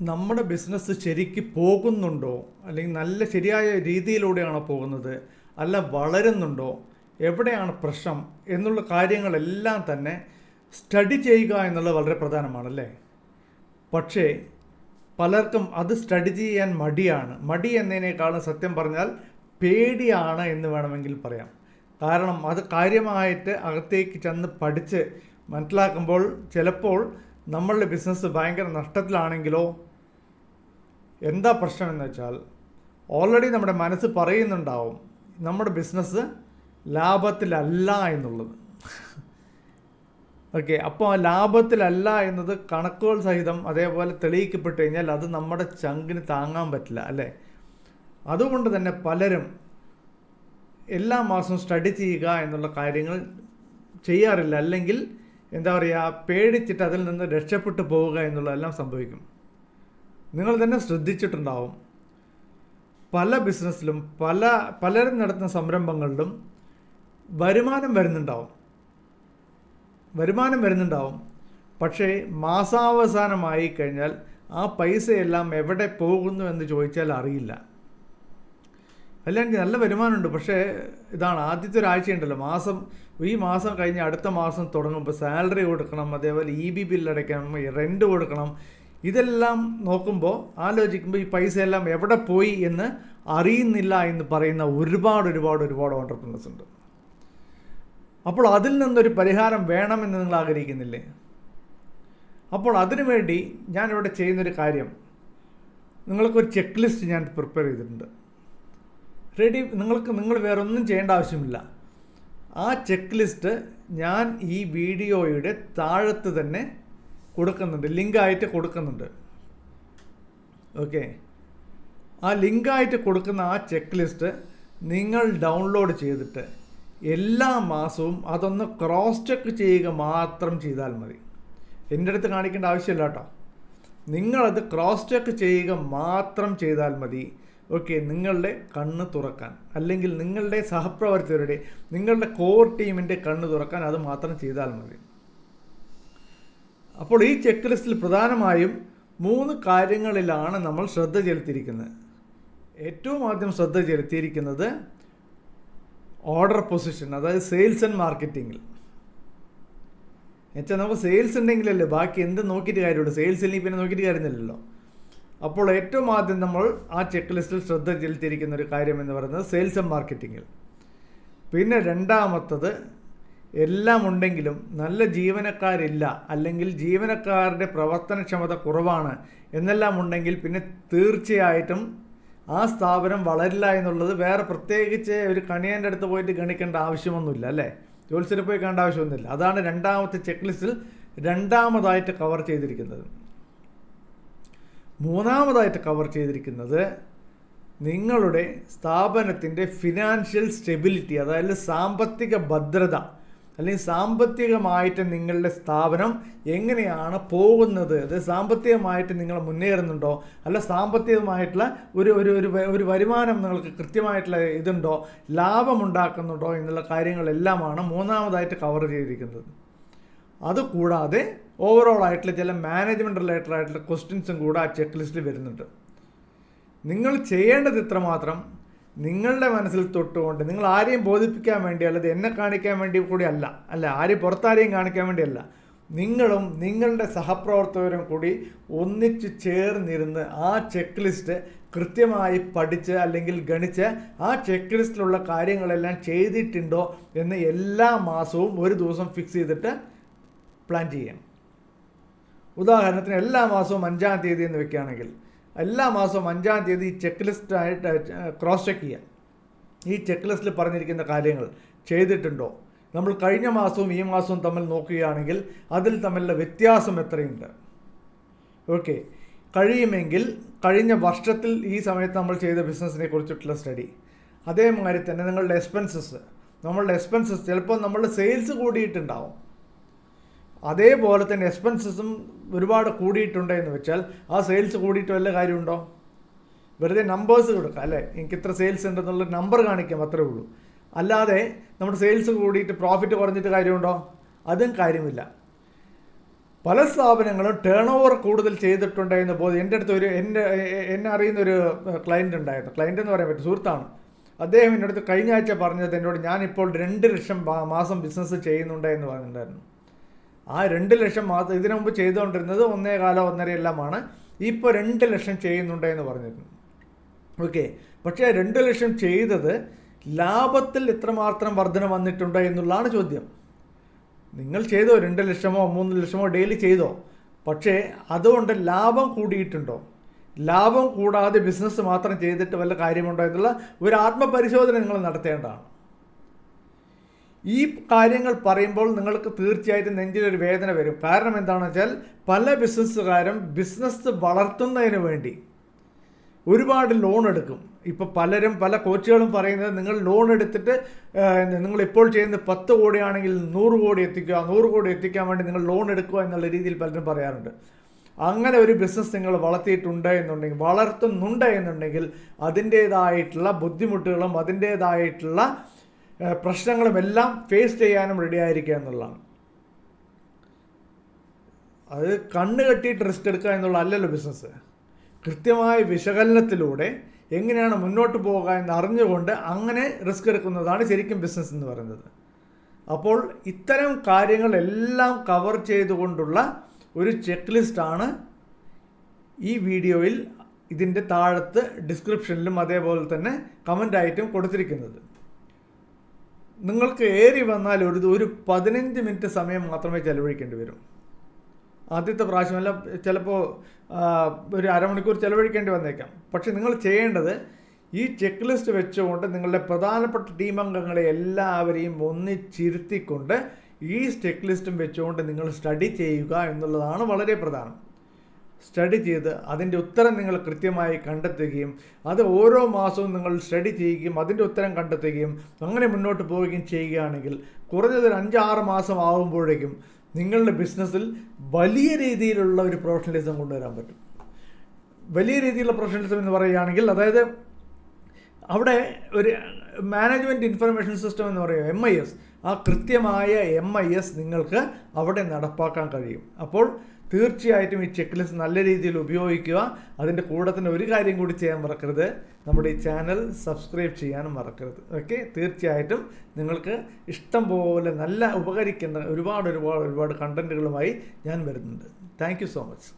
നമ്മുടെ ബിസിനസ് ശരിക്ക് പോകുന്നുണ്ടോ? അല്ലെങ്കിൽ നല്ല ശരിയായ രീതിയിലൂടെയാണോ പോകുന്നത്? അല്ല വളരുന്നുണ്ടോ? എവിടെയാണ് പ്രശ്നം? എന്നുള്ള കാര്യങ്ങളെല്ലാം തന്നെ സ്റ്റഡി ചെയ്യുക എന്നുള്ളത് വളരെ പ്രധാനമാണല്ലേ? പക്ഷേ പലർക്കും അത് സ്റ്റഡി ചെയ്യാൻ മടിയാണ്. മടി എന്നതിനേക്കാളും സത്യം പറഞ്ഞാൽ പേടിയാണ് എന്ന് വേണമെങ്കിൽ പറയാം. കാരണം അത് കാര്യമായിട്ട് അകത്തേക്ക് ചെന്ന് പഠിച്ച് മനസ്സിലാക്കുമ്പോൾ ചിലപ്പോൾ നമ്മളുടെ ബിസിനസ് ഭയങ്കര നഷ്ടത്തിലാണെങ്കിലോ? എന്താ പ്രശ്നം എന്ന് വെച്ചാൽ ഓൾറെഡി നമ്മുടെ മനസ്സ് പറയുന്നുണ്ടാവും നമ്മുടെ ബിസിനസ് ലാഭത്തിലല്ല എന്നുള്ളത്. ഓക്കെ അപ്പോൾ ലാഭത്തിലല്ല എന്നത് കണക്കുകൾ സഹിതം അതേപോലെ തെളിയിക്കപ്പെട്ട് കഴിഞ്ഞാൽ അത് നമ്മുടെ ചങ്കിന് താങ്ങാൻ പറ്റില്ല അല്ലേ? അതുകൊണ്ട് തന്നെ പലരും എല്ലാ മാസവും സ്റ്റഡി ചെയ്യുക എന്നുള്ള കാര്യങ്ങൾ ചെയ്യാറില്ല. അല്ലെങ്കിൽ എന്താ പറയുക പേടിച്ചിട്ട് അതിൽ നിന്ന് രക്ഷപ്പെട്ടു പോവുക എന്നുള്ളതെല്ലാം സംഭവിക്കും. നിങ്ങൾ തന്നെ ശ്രദ്ധിച്ചിട്ടുണ്ടാവും. പല ബിസിനസ്സിലും പല പലരും നടത്തുന്ന സംരംഭങ്ങളിലും വരുമാനം വരുന്നുണ്ടാവും. വരുമാനം വരുന്നുണ്ടാവും. പക്ഷേ മാസാവസാനമായി കഴിഞ്ഞാൽ ആ പൈസയെല്ലാം എവിടെ പോകുന്നു എന്ന് ചോദിച്ചാൽ അറിയില്ല. അല്ലെങ്കിൽ നല്ല വരുമാനമുണ്ട്. പക്ഷേ ഇതാണ് ആദ്യത്തെ ഒരാഴ്ച ഉണ്ടല്ലോ മാസം ഈ മാസം കഴിഞ്ഞ് അടുത്ത മാസം തുടങ്ങുമ്പോൾ സാലറി കൊടുക്കണം അതേപോലെ ഇ ബി ബില്ല് അടയ്ക്കണം റെന്റ് കൊടുക്കണം. ഇതെല്ലാം നോക്കുമ്പോൾ ആലോചിക്കുമ്പോൾ ഈ പൈസ എല്ലാം എവിടെ പോയി എന്ന് അറിയുന്നില്ല എന്ന് പറയുന്ന ഒരുപാട് ഒരുപാട് ഒരുപാട് ഓണ്ടർപ്രണേഴ്സ് ഉണ്ട്. അപ്പോൾ അതിൽ നിന്നൊരു പരിഹാരം വേണമെന്ന് നിങ്ങൾ ആഗ്രഹിക്കുന്നില്ലേ? അപ്പോൾ അതിനുവേണ്ടി ഞാനിവിടെ ചെയ്യുന്നൊരു കാര്യം. നിങ്ങൾക്കൊരു ചെക്ക് ലിസ്റ്റ് ഞാൻ പ്രിപ്പയർ ചെയ്തിട്ടുണ്ട്. റെഡി നിങ്ങൾക്ക് നിങ്ങൾ വേറെ ഒന്നും ചെയ്യേണ്ട ആവശ്യമില്ല. ആ ചെക്ക് ലിസ്റ്റ് ഞാൻ ഈ വീഡിയോയുടെ താഴത്ത് തന്നെ കൊടുക്കുന്നുണ്ട്. ലിങ്കായിട്ട് കൊടുക്കുന്നുണ്ട്. ഓക്കെ ആ ലിങ്കായിട്ട് കൊടുക്കുന്ന ആ ചെക്ക് ലിസ്റ്റ് നിങ്ങൾ ഡൗൺലോഡ് ചെയ്തിട്ട് എല്ലാ മാസവും അതൊന്ന് ക്രോസ് ചെക്ക് ചെയ്യുക മാത്രം ചെയ്താൽ മതി. എന്റെ അടുത്ത് കാണിക്കേണ്ട ആവശ്യമില്ല കേട്ടോ. നിങ്ങളത് ക്രോസ് ചെക്ക് ചെയ്യുക മാത്രം ചെയ്താൽ മതി. ഓക്കെ നിങ്ങളുടെ കണ്ണ് തുറക്കാൻ. അല്ലെങ്കിൽ നിങ്ങളുടെ സഹപ്രവർത്തകരുടെ നിങ്ങളുടെ കോർ ടീമിന്റെ കണ്ണ് തുറക്കാൻ അത് മാത്രം ചെയ്താൽ മതി. അപ്പോൾ ഈ ചെക്ക് ലിസ്റ്റിൽ പ്രധാനമായും മൂന്ന് കാര്യങ്ങളിലാണ് നമ്മൾ ശ്രദ്ധ ചെലുത്തിയിരിക്കുന്നത്. ഏറ്റവും ആദ്യം ശ്രദ്ധ ചെലുത്തിയിരിക്കുന്നത് ഓർഡർ പൊസിഷൻ അതായത് സെയിൽസ് ആൻഡ് മാർക്കറ്റിങ്ങിൽ എന്നുവെച്ചാൽ നമുക്ക് സെയിൽസ് ഉണ്ടെങ്കിലല്ലേ ബാക്കി എന്ത് നോക്കിയിട്ട് കാര്യമുള്ളൂ. സെയിൽസ് ഇല്ലെങ്കിൽ പിന്നെ നോക്കിയിട്ട് കാര്യമില്ലല്ലോ. അപ്പോൾ ഏറ്റവും ആദ്യം നമ്മൾ ആ ചെക്ക് ലിസ്റ്റിൽ ശ്രദ്ധ ചെലുത്തിയിരിക്കുന്ന ഒരു കാര്യം എന്ന് പറയുന്നത് സെയിൽസ് ആൻഡ് മാർക്കറ്റിങ്ങിൽ പിന്നെ രണ്ടാമത്തത് എല്ലാം ഉണ്ടെങ്കിലും നല്ല ജീവനക്കാരില്ല അല്ലെങ്കിൽ ജീവനക്കാരുടെ പ്രവർത്തനക്ഷമത കുറവാണ് എന്നെല്ലാം ഉണ്ടെങ്കിൽ പിന്നെ തീർച്ചയായിട്ടും ആ സ്ഥാപനം വളരില്ല എന്നുള്ളത് വേറെ പ്രത്യേകിച്ച് ഒരു കണിയന്റെ അടുത്ത് പോയിട്ട് ഗണിക്കേണ്ട ആവശ്യമൊന്നുമില്ല അല്ലേ? ജോത്സ്യരെ പോയി കാണേണ്ട ആവശ്യമൊന്നുമില്ല. അതാണ് രണ്ടാമത്തെ ചെക്ക് ലിസ്റ്റിൽ രണ്ടാമതായിട്ട് കവർ ചെയ്തിരിക്കുന്നത്. മൂന്നാമതായിട്ട് കവർ ചെയ്തിരിക്കുന്നത് നിങ്ങളുടെ സ്ഥാപനത്തിന്റെ ഫിനാൻഷ്യൽ സ്റ്റെബിലിറ്റി അതായത് സാമ്പത്തിക ഭദ്രത അല്ലെങ്കിൽ സാമ്പത്തികമായിട്ട് നിങ്ങളുടെ സ്ഥാപനം എങ്ങനെയാണ് പോകുന്നത്? അത് സാമ്പത്തികമായിട്ട് നിങ്ങൾ മുന്നേറുന്നുണ്ടോ? അല്ല സാമ്പത്തികമായിട്ടുള്ള ഒരു ഒരു ഒരു ഒരു വരുമാനം നിങ്ങൾക്ക് കൃത്യമായിട്ടുള്ള ഇതുണ്ടോ? ലാഭമുണ്ടാക്കുന്നുണ്ടോ എന്നുള്ള കാര്യങ്ങളെല്ലാമാണ് മൂന്നാമതായിട്ട് കവർ ചെയ്തിരിക്കുന്നത്. അതുകൂടാതെ ഓവറോൾ ആയിട്ടുള്ള ചില മാനേജ്മെന്റ് റിലേറ്റഡ് ആയിട്ടുള്ള ക്വസ്റ്റ്യൻസും കൂടെ ആ ചെക്ക് ലിസ്റ്റിൽ വരുന്നുണ്ട്. നിങ്ങൾ ചെയ്യേണ്ടത് ഇത്രമാത്രം നിങ്ങളുടെ മനസ്സിൽ തൊട്ടുകൊണ്ട് നിങ്ങൾ ആരെയും ബോധിപ്പിക്കാൻ വേണ്ടി അല്ലത് എന്നെ കാണിക്കാൻ വേണ്ടി കൂടി അല്ല. അല്ല ആരെയും പുറത്താരെയും കാണിക്കാൻ വേണ്ടിയല്ല നിങ്ങളും നിങ്ങളുടെ സഹപ്രവർത്തകരും കൂടി ഒന്നിച്ച് ചേർന്നിരുന്ന് ആ ചെക്ക് ലിസ്റ്റ് കൃത്യമായി പഠിച്ച് അല്ലെങ്കിൽ ഗണിച്ച് ആ ചെക്ക് ലിസ്റ്റിലുള്ള കാര്യങ്ങളെല്ലാം ചെയ്തിട്ടുണ്ടോ എന്ന് എല്ലാ മാസവും ഒരു ദിവസം ഫിക്സ് ചെയ്തിട്ട് പ്ലാൻ ചെയ്യാം. ഉദാഹരണത്തിന് എല്ലാ മാസവും അഞ്ചാം തീയതി എന്ന് വെക്കുകയാണെങ്കിൽ എല്ലാ മാസവും അഞ്ചാം തീയതി ചെക്ക് ലിസ്റ്റ് ആയിട്ട് ക്രോസ് ചെക്ക് ചെയ്യാം. ഈ ചെക്ക് ലിസ്റ്റിൽ പറഞ്ഞിരിക്കുന്ന കാര്യങ്ങൾ ചെയ്തിട്ടുണ്ടോ? നമ്മൾ കഴിഞ്ഞ മാസവും ഈ മാസവും തമ്മിൽ നോക്കുകയാണെങ്കിൽ അതിൽ തമ്മിലുള്ള വ്യത്യാസം എത്രയുണ്ട്? ഓക്കെ. കഴിയുമെങ്കിൽ കഴിഞ്ഞ വർഷത്തിൽ ഈ സമയത്ത് നമ്മൾ ചെയ്ത ബിസിനസ്സിനെ കുറിച്ചിട്ടുള്ള സ്റ്റഡി അതേമാതിരി തന്നെ നിങ്ങളുടെ എക്സ്പെൻസസ് നമ്മളുടെ എക്സ്പെൻസസ് ചിലപ്പോൾ നമ്മളുടെ സെയിൽസ് കൂടിയിട്ടുണ്ടാവും. അതേപോലെ തന്നെ എക്സ്പെൻസസും ഒരുപാട് കൂടിയിട്ടുണ്ട് എന്ന് വെച്ചാൽ ആ സെയിൽസ് കൂടിയിട്ട് വല്ല കാര്യമുണ്ടോ? വെറുതെ നമ്പേഴ്സ് കൊടുക്കുക അല്ലേ? എനിക്ക് ഇത്ര സെയിൽസ് ഉണ്ടെന്നുള്ള നമ്പർ കാണിക്കാം അത്രേ ഉള്ളൂ. അല്ലാതെ നമ്മുടെ സെയിൽസ് കൂടിയിട്ട് പ്രോഫിറ്റ് കുറഞ്ഞിട്ട് കാര്യമുണ്ടോ? അതും കാര്യമില്ല. പല സ്ഥാപനങ്ങളും ടേൺ ഓവർ കൂടുതൽ എന്ന് പോലെ എന്റെ അടുത്ത് ഒരു എന്റെ എന്നെ അറിയുന്ന ഒരു ക്ലയന്റ് ഉണ്ടായിരുന്നു. ക്ലയന്റ് എന്ന് പറയാൻ പറ്റും സുഹൃത്താണ്. അദ്ദേഹം എന്റെ അടുത്ത് കഴിഞ്ഞ ആഴ്ച പറഞ്ഞത് എന്നോട് ഞാനിപ്പോൾ രണ്ട് ലക്ഷം മാസം ബിസിനസ് ചെയ്യുന്നുണ്ട് എന്ന് പറഞ്ഞിട്ടുണ്ടായിരുന്നു. ആ രണ്ട് ലക്ഷം മാത്രം ഇതിനു മുമ്പ് ചെയ്തുകൊണ്ടിരുന്നത് ഒന്നേ കാലം ഒന്നര എല്ലാമാണ്. ഇപ്പോൾ രണ്ട് ലക്ഷം ചെയ്യുന്നുണ്ട് എന്ന് പറഞ്ഞിരുന്നു. ഓക്കെ. പക്ഷേ രണ്ട് ലക്ഷം ചെയ്തത് ലാഭത്തിൽ എത്രമാത്രം വർധന വന്നിട്ടുണ്ട് എന്നുള്ളതാണ് ചോദ്യം. നിങ്ങൾ ചെയ്തോ? രണ്ട് ലക്ഷമോ മൂന്ന് ലക്ഷമോ ഡെയിലി ചെയ്തോ? പക്ഷേ അതുകൊണ്ട് ലാഭം കൂടിയിട്ടുണ്ടോ? ലാഭം കൂടാതെ ബിസിനസ് മാത്രം ചെയ്തിട്ട് വല്ല കാര്യമുണ്ടോ എന്നുള്ള ഒരു ആത്മപരിശോധന നിങ്ങൾ നടത്തേണ്ടതാണ്. ഈ കാര്യങ്ങൾ പറയുമ്പോൾ നിങ്ങൾക്ക് തീർച്ചയായിട്ടും നെഞ്ചിലൊരു വേദന വരും. കാരണം എന്താണെന്ന് വെച്ചാൽ പല ബിസിനസ്സുകാരും ബിസിനസ് വളർത്തുന്നതിന് വേണ്ടി ഒരുപാട് ലോൺ എടുക്കും. ഇപ്പോൾ പലരും പല കോച്ചുകളും പറയുന്നത് നിങ്ങൾ ലോൺ എടുത്തിട്ട് നിങ്ങൾ ഇപ്പോൾ ചെയ്യുന്ന പത്ത് കോടിയാണെങ്കിൽ നൂറ് കോടി എത്തിക്കുക നൂറ് കോടി എത്തിക്കാൻ വേണ്ടി നിങ്ങൾ ലോൺ എടുക്കുക എന്നുള്ള രീതിയിൽ പലരും പറയാറുണ്ട്. അങ്ങനെ ഒരു ബിസിനസ് നിങ്ങൾ വളർത്തിയിട്ടുണ്ട് എന്നുണ്ടെങ്കിൽ വളർത്തുന്നുണ്ട് എന്നുണ്ടെങ്കിൽ അതിന്റേതായിട്ടുള്ള ബുദ്ധിമുട്ടുകളും അതിന്റേതായിട്ടുള്ള ഏഹ്, പ്രശ്നങ്ങളും എല്ലാം ഫേസ് ചെയ്യാനും റെഡി ആയിരിക്കുക എന്നുള്ളതാണ്. അത് കണ്ണ് കെട്ടിയിട്ട് റിസ്ക് എടുക്കുക എന്നുള്ള അല്ലല്ലോ ബിസിനസ് കൃത്യമായ വിശകലനത്തിലൂടെ എങ്ങനെയാണ് മുന്നോട്ട് പോകുക എന്ന് അറിഞ്ഞുകൊണ്ട് അങ്ങനെ റിസ്ക് എടുക്കുന്നതാണ് ശരിക്കും ബിസിനസ് എന്ന് പറയുന്നത്. അപ്പോൾ ഇത്തരം കാര്യങ്ങളെല്ലാം കവർ ചെയ്തുകൊണ്ടുള്ള ഒരു ചെക്ക് ലിസ്റ്റാണ് ഈ വീഡിയോയിൽ ഇതിന്റെ താഴത്ത് ഡിസ്ക്രിപ്ഷനിലും അതേപോലെ തന്നെ കമന്റായിട്ടും കൊടുത്തിരിക്കുന്നത്. നിങ്ങൾക്ക് ഏറി വന്നാൽ ഒരു ഒരു പതിനഞ്ച് മിനിറ്റ് സമയം മാത്രമേ ചിലവഴിക്കേണ്ടി വരും. ആദ്യത്തെ പ്രാവശ്യമല്ല ചിലപ്പോൾ ഒരു അരമണിക്കൂർ ചിലവഴിക്കേണ്ടി വന്നേക്കാം. പക്ഷെ നിങ്ങൾ ചെയ്യേണ്ടത് ഈ ചെക്ക് ലിസ്റ്റ് വെച്ചുകൊണ്ട് നിങ്ങളുടെ പ്രധാനപ്പെട്ട ടീം അംഗങ്ങളെ എല്ലാവരെയും ഒന്നിച്ചിരുത്തിക്കൊണ്ട് ഈ ചെക്ക് ലിസ്റ്റും വെച്ചുകൊണ്ട് നിങ്ങൾ സ്റ്റഡി ചെയ്യുക എന്നുള്ളതാണ് വളരെ പ്രധാനം. സ്റ്റഡി ചെയ്ത് അതിന്റെ ഉത്തരം നിങ്ങൾ കൃത്യമായി കണ്ടെത്തുകയും അത് ഓരോ മാസവും നിങ്ങൾ സ്റ്റഡി ചെയ്യുകയും അതിന്റെ ഉത്തരം കണ്ടെത്തുകയും അങ്ങനെ മുന്നോട്ട് പോവുകയും ചെയ്യുകയാണെങ്കിൽ കുറഞ്ഞത് ഒരു അഞ്ചാറ് മാസം ആകുമ്പോഴേക്കും നിങ്ങളുടെ ബിസിനസ്സിൽ വലിയ രീതിയിലുള്ള ഒരു പ്രൊഫഷണലിസം കൊണ്ടുവരാൻ പറ്റും. വലിയ രീതിയിലുള്ള പ്രൊഫഷണലിസം എന്ന് പറയുകയാണെങ്കിൽ അതായത് അവിടെ ഒരു മാനേജ്മെന്റ് ഇൻഫർമേഷൻ സിസ്റ്റം എന്ന് പറയുക എം ഐ എസ് ആ കൃത്യമായ എം ഐ എസ് നിങ്ങൾക്ക് അവിടെ നടപ്പാക്കാൻ കഴിയും. അപ്പോൾ തീർച്ചയായിട്ടും ഈ ചെക്ക് ലിസ്റ്റ് നല്ല രീതിയിൽ ഉപയോഗിക്കുക. അതിന്റെ കൂടെ തന്നെ ഒരു കാര്യം കൂടി ചെയ്യാൻ മറക്കരുത്. നമ്മുടെ ഈ ചാനൽ സബ്സ്ക്രൈബ് ചെയ്യാനും മറക്കരുത്. ഓക്കെ തീർച്ചയായിട്ടും നിങ്ങൾക്ക് ഇഷ്ടം പോലെ നല്ല ഉപകരിക്കുന്ന ഒരുപാട് ഒരുപാട് ഒരുപാട് കണ്ടന്റുകളുമായി ഞാൻ വരുന്നുണ്ട്. Thank so much